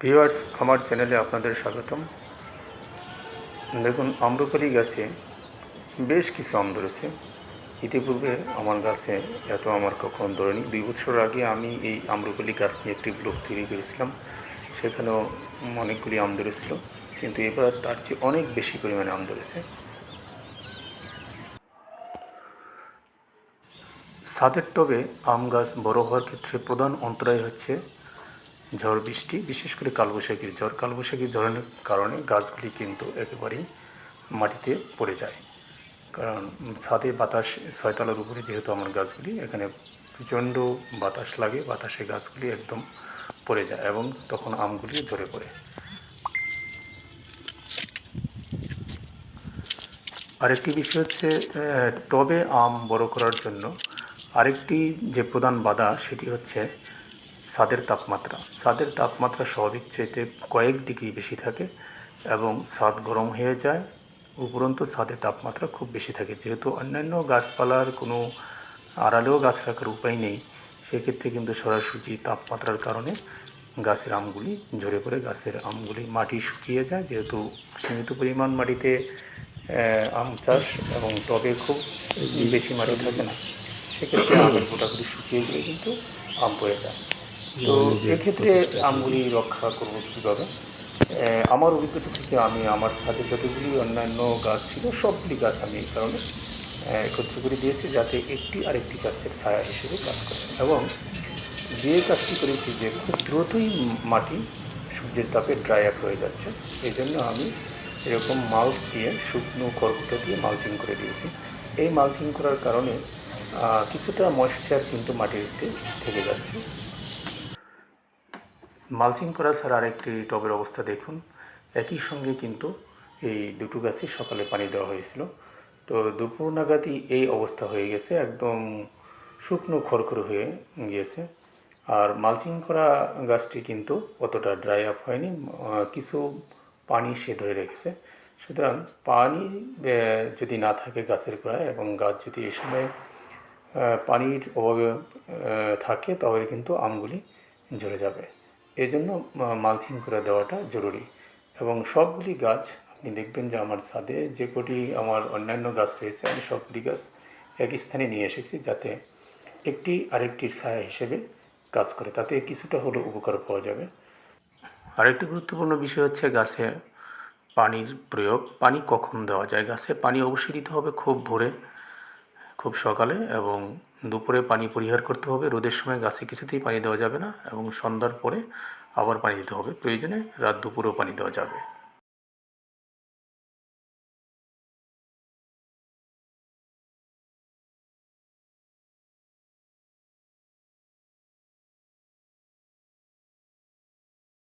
Viewers, আমার চ্যানেলে আপনাদের স্বাগতম। দেখুন, আম্রপালি গাছে বেশ কিছু আম ধরেছে। ইতিপূর্বে আমার গাছে এত আমার কখন ধরেনি। দুই বছর আগে আমি এই আম্রপালি গাছ নিয়ে একটি ব্লগ তৈরি করেছিলাম। সেখানেও অনেকগুলি আম ধরেছিল, কিন্তু এবার তার চেয়ে অনেক বেশি পরিমাণে আম ধরেছে। ছাদের টবে আম গাছ বড় হওয়ার ক্ষেত্রে প্রধান অন্তরায় হচ্ছে ঝড় বৃষ্টি, বিশেষ করে কালবৈশাখীর ঝড়। কালবৈশাখীর ঝড়ের কারণে গাছগুলি কিন্তু একেবারেই মাটিতে পড়ে যায়। কারণ ছাদে বাতাস, ছয়তলার উপরে যেহেতু আমার গাছগুলি, এখানে প্রচণ্ড বাতাস লাগে, বাতাসে গাছগুলি একদম পড়ে যায় এবং তখন আমগুলি ঝরে পড়ে। আরেকটি বিষয় হচ্ছে টবে আম বড় করার জন্য আরেকটি যে প্রধান বাধা, সেটি হচ্ছে ছাদের তাপমাত্রা। ছাদের তাপমাত্রা স্বাভাবিক চাইতে কয়েক ডিগ্রি বেশি থাকে এবং ছাদ গরম হয়ে যায়। উপরন্তু ছাদের তাপমাত্রা খুব বেশি থাকে। যেহেতু অন্যান্য গাছপালার কোনো আড়ালেও গাছ রাখার উপায় নেই, সেক্ষেত্রে কিন্তু সরাসরি তাপমাত্রার কারণে গাছের আমগুলি ঝরে পড়ে, গাছের আমগুলি মাটি শুকিয়ে যায়। যেহেতু সীমিত পরিমাণ মাটিতে আম চাষ এবং টবে খুব বেশি মাটি থাকে না, সেক্ষেত্রে আমের গোটাগুলি শুকিয়ে গেলে কিন্তু আম পড়ে যায়। তো এক্ষেত্রে আমগুলি রক্ষা করব কীভাবে? আমার অভিজ্ঞতা থেকে আমি আমার সাথে যতগুলি অন্যান্য গাছ ছিল সবগুলি গাছ আমি এই কারণে একত্র করে দিয়েছি যাতে একটি আরেকটি গাছের ছায়া হিসেবে কাজ করে। এবং যে কাজটি করেছি যে খুব দ্রুতই মাটি সূর্যের তাপে ড্রাই আপ হয়ে যাচ্ছে এই জন্য আমি এরকম মালচ দিয়ে শুকনো কর্কটা দিয়ে মালচিং করে দিয়েছি। এই মালচিং করার কারণে কিছুটা ময়েশ্চার কিন্তু মাটিতে থেকে যাচ্ছে। মালচিং করা ছাড়া আরেকটি টবের অবস্থা দেখুন। একই সঙ্গে কিন্তু এই দুটো গাছে সকালে পানি দেওয়া হয়েছিল। তো দুপুর নাগাদই এই অবস্থা হয়ে গেছে, একদম শুকনো খড়খড় হয়ে গিয়েছে। আর মালচিং করা গাছটি কিন্তু অতটা ড্রাই আপ হয়নি কিছু পানি সে ধরে রেখেছে। সুতরাং পানি যদি না থাকে গাছের গোড়ায় এবং গাছ যদি এ সময় পানির অভাবে থাকে, তাহলে কিন্তু আমগুলি ঝরে যাবে। এই জন্য মালচিং করে দেওয়াটা জরুরি। এবং সবগুলি গাছ, আপনি দেখবেন যে আমার ছাদে যে কটি আমার অন্যান্য গাছ রয়েছে, আমি সবগুলি গাছ এক স্থানে নিয়ে এসেছি যাতে একটি আরেকটির ছায়া হিসেবে কাজ করে। তাতে কিছুটা হলেও উপকার পাওয়া যাবে। আরেকটি গুরুত্বপূর্ণ বিষয় হচ্ছে গাছে পানির প্রয়োগ। পানি কখন দেওয়া যায়? গাছে পানি অবশ্যই দিতে হবে খুব ভোরে। খুব সকালে এবং দুপুরে পানি পরিহার করতে হবে। রোদের সময় গাছে কিছুতেই পানি দেওয়া যাবে না এবং সন্ধ্যার পরে আবার পানি দিতে হবে। প্রয়োজনে রাত দুপুরেও পানি দেওয়া যাবে।